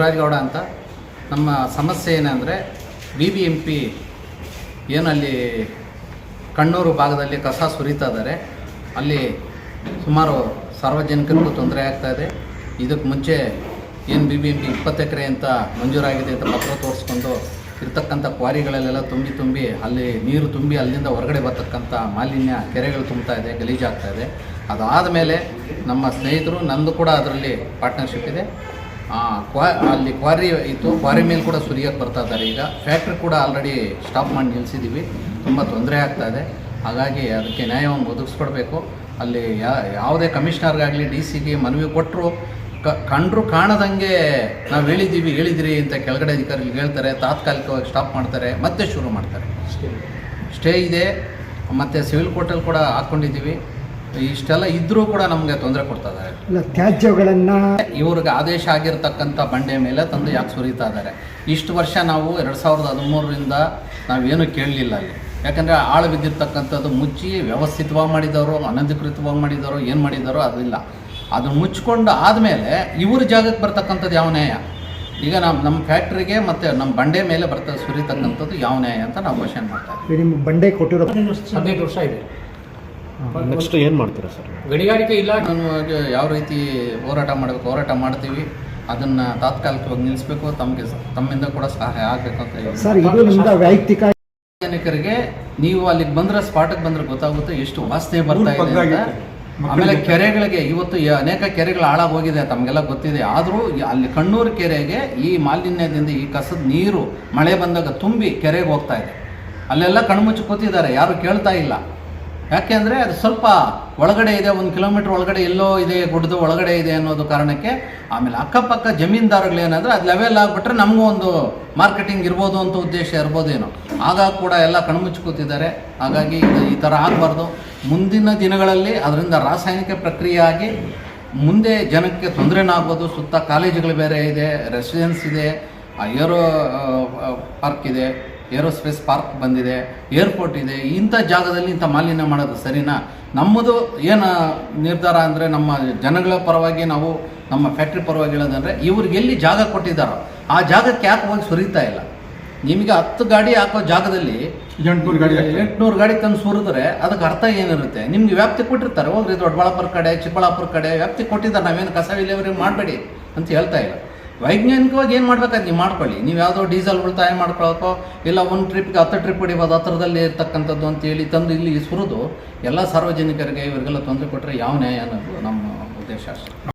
ಶಿವರಾಜಗೌಡ ಅಂತ. ನಮ್ಮ ಸಮಸ್ಯೆ ಏನಂದರೆ ಬಿ ಬಿ ಎಂ ಪಿ ಏನಲ್ಲಿ ಕಣ್ಣೂರು ಭಾಗದಲ್ಲಿ ಕಸ ಸುರಿತಾ ಇದ್ದಾರೆ. ಅಲ್ಲಿ ಸುಮಾರು ಸಾರ್ವಜನಿಕರಿಗೂ ತೊಂದರೆ ಆಗ್ತಾ ಇದೆ. ಇದಕ್ಕೆ ಮುಂಚೆ ಏನು ಬಿ ಬಿ ಎಂ ಪಿ ಇಪ್ಪತ್ತು ಎಕರೆ ಅಂತ ಮಂಜೂರಾಗಿದೆ ಅಂತ ಪತ್ರ ತೋರಿಸ್ಕೊಂಡು ಇರ್ತಕ್ಕಂಥ ಕ್ವಾರಿಗಳಲ್ಲೆಲ್ಲ ತುಂಬಿ ತುಂಬಿ ಅಲ್ಲಿ ನೀರು ತುಂಬಿ ಅಲ್ಲಿಂದ ಹೊರಗಡೆ ಬರ್ತಕ್ಕಂಥ ಮಾಲಿನ್ಯ ಕೆರೆಗಳು ತುಂಬ್ತಾ ಇದೆ, ಗಲೀಜಾಗ್ತಾ ಇದೆ. ಅದಾದ ಮೇಲೆ ನಮ್ಮ ಸ್ನೇಹಿತರು ನಂದು ಕೂಡ ಅದರಲ್ಲಿ ಪಾರ್ಟ್ನರ್ಶಿಪ್ ಇದೆ. ಕ್ವಾ ಅಲ್ಲಿ ಕ್ವಾರಿ ಇತ್ತು ಕ್ವಾರಿ ಮೇಲೆ ಕೂಡ ಸುರಿಯೋಕ್ಕೆ ಬರ್ತಾ ಇದ್ದಾರೆ. ಈಗ ಫ್ಯಾಕ್ಟ್ರಿ ಕೂಡ ಆಲ್ರೆಡಿ ಸ್ಟಾಪ್ ಮಾಡಿ ನಿಲ್ಲಿಸಿದ್ದೀವಿ ತುಂಬ ತೊಂದರೆ ಆಗ್ತಾ ಇದೆ. ಹಾಗಾಗಿ ಅದಕ್ಕೆ ನ್ಯಾಯವನ್ನು ಒದಗಿಸ್ಕೊಡ್ಬೇಕು. ಅಲ್ಲಿ ಯಾ ಯಾವುದೇ ಕಮಿಷನರ್ಗಾಗಲಿ ಡಿ ಸಿಗೆ ಮನವಿ ಕೊಟ್ಟರು ಕಂಡ್ರು ಕಾಣದಂಗೆ ನಾವು ಹೇಳಿದ್ದೀವಿ ಹೇಳಿದಿರಿ ಅಂತ ಕೆಳಗಡೆ ಅಧಿಕಾರಿಗಳು ಹೇಳ್ತಾರೆ. ತಾತ್ಕಾಲಿಕವಾಗಿ ಸ್ಟಾಪ್ ಮಾಡ್ತಾರೆ. ಮತ್ತೆ ಶುರು ಮಾಡ್ತಾರೆ. ಸ್ಟೇ ಇದೆ. ಮತ್ತು ಸಿವಿಲ್ ಕೋರ್ಟಲ್ಲಿ ಕೂಡ ಹಾಕ್ಕೊಂಡಿದ್ದೀವಿ ಇಷ್ಟೆಲ್ಲ ಇದ್ದರೂ ಕೂಡ ನಮಗೆ ತೊಂದರೆ ಕೊಡ್ತಾ ಇದ್ದಾರೆ ಇಲ್ಲ ತ್ಯಾಜ್ಯಗಳನ್ನು ಇವ್ರಿಗೆ ಆದೇಶ ಆಗಿರ್ತಕ್ಕಂಥ ಬಂಡೆ ಮೇಲೆ ತಂದು ಯಾಕೆ ಸುರಿತಾ ಇದ್ದಾರೆ ಇಷ್ಟು ವರ್ಷ ನಾವು ಎರಡು ಸಾವಿರದ ಹದಿಮೂರರಿಂದ ನಾವೇನು ಕೇಳಲಿಲ್ಲ ಅಲ್ಲಿ. ಯಾಕಂದರೆ ಆಳು ಬಿದ್ದಿರ್ತಕ್ಕಂಥದ್ದು ಮುಚ್ಚಿ ವ್ಯವಸ್ಥಿತವಾಗಿ ಮಾಡಿದವರು ಅನಧಿಕೃತವಾಗಿ ಮಾಡಿದವರು ಏನು ಮಾಡಿದಾರೋ ಅದಿಲ್ಲ ಅದನ್ನು ಮುಚ್ಕೊಂಡು ಆದಮೇಲೆ ಇವ್ರ ಜಾಗಕ್ಕೆ ಬರ್ತಕ್ಕಂಥದ್ದು ಯಾವ ನ್ಯಾಯ? ಈಗ ನಮ್ಮ ನಮ್ಮ ಫ್ಯಾಕ್ಟ್ರಿಗೆ ಮತ್ತು ನಮ್ಮ ಬಂಡೆ ಮೇಲೆ ಬರ್ತದೆ ಸುರಿತಕ್ಕಂಥದ್ದು ಯಾವ ನ್ಯಾಯ ಅಂತ ನಾವು ಕ್ವಶನ್ ಮಾಡ್ತಾ ಇದ್ದೀವಿ. ನಿಮ್ಮ ಬಂಡೆ ಕೊಟ್ಟಿರೋ ಹದಿನೈದು ವರ್ಷ ಇದೆ. ನೆಕ್ಸ್ಟ್ ಏನು ಮಾಡ್ತೀರಾ ಸರ್? ಗಣಿಗಾರಿಕೆ ಇಲ್ಲ ನಾನು ಯಾವ ರೀತಿ ಹೋರಾಟ ಮಾಡಬೇಕು ಹೋರಾಟ ಮಾಡ್ತೀವಿ. ಅದನ್ನು ತಾತ್ಕಾಲಿಕವಾಗಿ ನಿಲ್ಲಿಸಬೇಕು ತಮಗೆ ತಮ್ಮಿಂದ ಕೂಡ ಸಹಾಯ ಆಗಬೇಕು ಅಂತ ಹೇಳಿ ವೈಯಕ್ತಿಕ ಸಾರ್ವಜನಿಕರಿಗೆ ನೀವು ಅಲ್ಲಿಗೆ ಬಂದ್ರೆ ಸ್ಪಾಟಕ್ಕೆ ಬಂದ್ರೆ ಗೊತ್ತಾಗುತ್ತೆ ಎಷ್ಟು ವಾಸನೆ ಬರ್ತಾ ಇದೆ ಅಂತ. ಆಮೇಲೆ ಕೆರೆಗಳಿಗೆ ಇವತ್ತು ಅನೇಕ ಕೆರೆಗಳು ಹಾಳಾಗೋಗಿದೆ ತಮಗೆಲ್ಲ ಗೊತ್ತಿದೆ. ಆದರೂ ಅಲ್ಲಿ ಕಣ್ಣೂರು ಕೆರೆಗೆ ಈ ಮಾಲಿನ್ಯದಿಂದ ಈ ಕಸದ ನೀರು ಮಳೆ ಬಂದಾಗ ತುಂಬಿ ಕೆರೆಗೆ ಹೋಗ್ತಾ ಇದೆ. ಅಲ್ಲೆಲ್ಲ ಕಣ್ಮುಚ್ಚಿ ಕೂತಿದ್ದಾರೆ ಯಾರು ಕೇಳ್ತಾ ಇಲ್ಲ. ಯಾಕೆಂದರೆ ಅದು ಸ್ವಲ್ಪ ಒಳಗಡೆ ಇದೆ, ಒಂದು ಕಿಲೋಮೀಟ್ರ್ ಒಳಗಡೆ ಎಲ್ಲೋ ಇದೆ ಗುಡ್ದು ಒಳಗಡೆ ಇದೆ ಅನ್ನೋದು ಕಾರಣಕ್ಕೆ ಆಮೇಲೆ ಅಕ್ಕಪಕ್ಕ ಜಮೀನ್ದಾರುಗಳು ಏನಂದ್ರೆ ಅದು ಲೆವೆಲ್ ಆಗಿಬಿಟ್ರೆ ನಮಗೂ ಒಂದು ಮಾರ್ಕೆಟಿಂಗ್ ಇರ್ಬೋದು ಅಂತ ಉದ್ದೇಶ ಇರ್ಬೋದೇನೋ. ಆಗ ಕೂಡ ಎಲ್ಲ ಕಣ್ಮುಚ್ಚಿ ಕೂತಿದ್ದಾರೆ ಹಾಗಾಗಿ ಈ ಥರ ಆಗಬಾರ್ದು. ಮುಂದಿನ ದಿನಗಳಲ್ಲಿ ಅದರಿಂದ ರಾಸಾಯನಿಕ ಪ್ರಕ್ರಿಯೆ ಆಗಿ ಮುಂದೆ ಜನಕ್ಕೆ ತೊಂದರೆನಾಗ್ಬೋದು ಸುತ್ತ ಕಾಲೇಜುಗಳು ಬೇರೆ ಇದೆ ರೆಸಿಡೆನ್ಸ್ ಇದೆ ಏರೋ ಪಾರ್ಕ್ ಇದೆ ಏರೋಸ್ಪೇಸ್ ಪಾರ್ಕ್ ಬಂದಿದೆ ಏರ್ಪೋರ್ಟ್ ಇದೆ ಇಂಥ ಜಾಗದಲ್ಲಿ ಇಂಥ ಮಾಲಿನ್ಯ ಮಾಡೋದು ಸರಿನಾ? ನಮ್ಮದು ಏನು ನಿರ್ಧಾರ ಅಂದರೆ ನಮ್ಮ ಜನಗಳ ಪರವಾಗಿ ನಾವು ನಮ್ಮ ಫ್ಯಾಕ್ಟ್ರಿ ಪರವಾಗಿ ಹೇಳೋದಂದರೆ ಇವ್ರಿಗೆ ಎಲ್ಲಿ ಜಾಗ ಕೊಟ್ಟಿದ್ದಾರೋ ಆ ಜಾಗಕ್ಕೆ ಯಾಕೆ ಹೋಗಿ ಸುರಿತಾ ಇಲ್ಲ? ನಿಮಗೆ ಹತ್ತು ಗಾಡಿ ಹಾಕೋ ಜಾಗದಲ್ಲಿ ಎಂಟುನೂರು ಗಾಡಿ ಎಂಟುನೂರು ಗಾಡಿ ತಂದು ಸುರಿದ್ರೆ ಅದಕ್ಕೆ ಅರ್ಥ ಏನಿರುತ್ತೆ? ನಿಮ್ಗೆ ವ್ಯಾಪ್ತಿ ಕೊಟ್ಟಿರ್ತಾರೆ ಹೋಗ್ರಿ ದೊಡ್ಡಬಳ್ಳಾಪುರ ಕಡೆ ಚಿಕ್ಕಬಳ್ಳಾಪುರ ಕಡೆ ವ್ಯಾಪ್ತಿ ಕೊಟ್ಟಿದ್ದಾರೆ ನಾವೇನು ಕಸ ವಿಲೇವರಿ ಮಾಡಬೇಡಿ ಅಂತ ಹೇಳ್ತಾ ಇಲ್ಲ. ವೈಜ್ಞಾನಿಕವಾಗಿ ಏನು ಮಾಡ್ಬೇಕಾದ್ ನೀವು ಮಾಡ್ಕೊಳ್ಳಿ. ನೀವು ಯಾವುದೋ ಡೀಸೆಲ್ ಉಳಿತಾಯ ಮಾಡ್ಕೊಳಕ್ಕೋ, ಇಲ್ಲ ಒಂದು ಟ್ರಿಪ್ಗೆ ಹತ್ತು ಟ್ರಿಪ್ ಹೊಡಿಬೋದು, ಹತ್ರದಲ್ಲಿ ಇರ್ತಕ್ಕಂಥದ್ದು ಅಂತೇಳಿ ತಂದು ಇಲ್ಲಿ ಸುರಿದು, ಎಲ್ಲ ಸಾರ್ವಜನಿಕರಿಗೆ ಇವರಿಗೆಲ್ಲ ತೊಂದರೆ ಕೊಟ್ಟರೆ ಯಾವ ನ್ಯಾಯ ಅನ್ನೋದು ನಮ್ಮ ಉದ್ದೇಶ ಅಷ್ಟೇ.